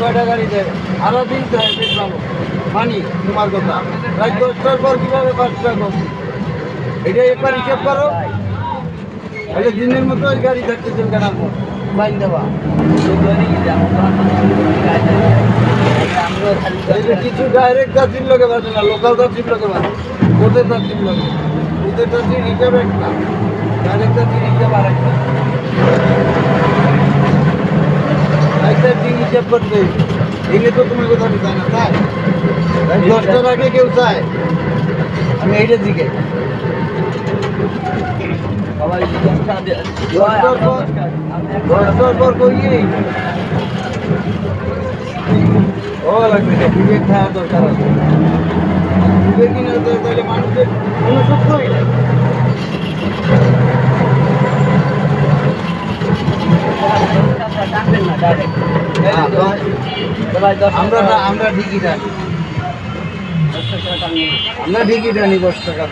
কয়টা গাড়ি দেয়? আরও দিন তো দেখলাম মানি তোমার কথা। রাত দশটার পর কীভাবে পাঁচটা করছি এটা একবার হিসেব করো। তাহলে দিনের মতো ওই গাড়ি থাকতেছে কেন বাইন দেওয়া কিছু ডাইরেক্ট যাত্রীর লোকে বাজে না লোকাল যাত্রীর লোকে বাজে ওদের যাত্রীর লোকে। ওদের যাত্রীর হিসাব একটা ডাইরেক্ট যাত্রীর হিসাব আর একটা হিসাব করতে হইবে। এগুলো তো তুমি কোথাও চাই না তাই তাই দশটার আগে কেউ চায় আমি এইটার দিকে দশটার পর দশটার পর কইয়ে ও লাগবে না বিবেক থাকা দরকার আছে বিবেক কিনা তাহলে মানুষের নেই আমরা না আমরা ঠিকই জানি। আমরা ঠিকই জানি দশ টাকা।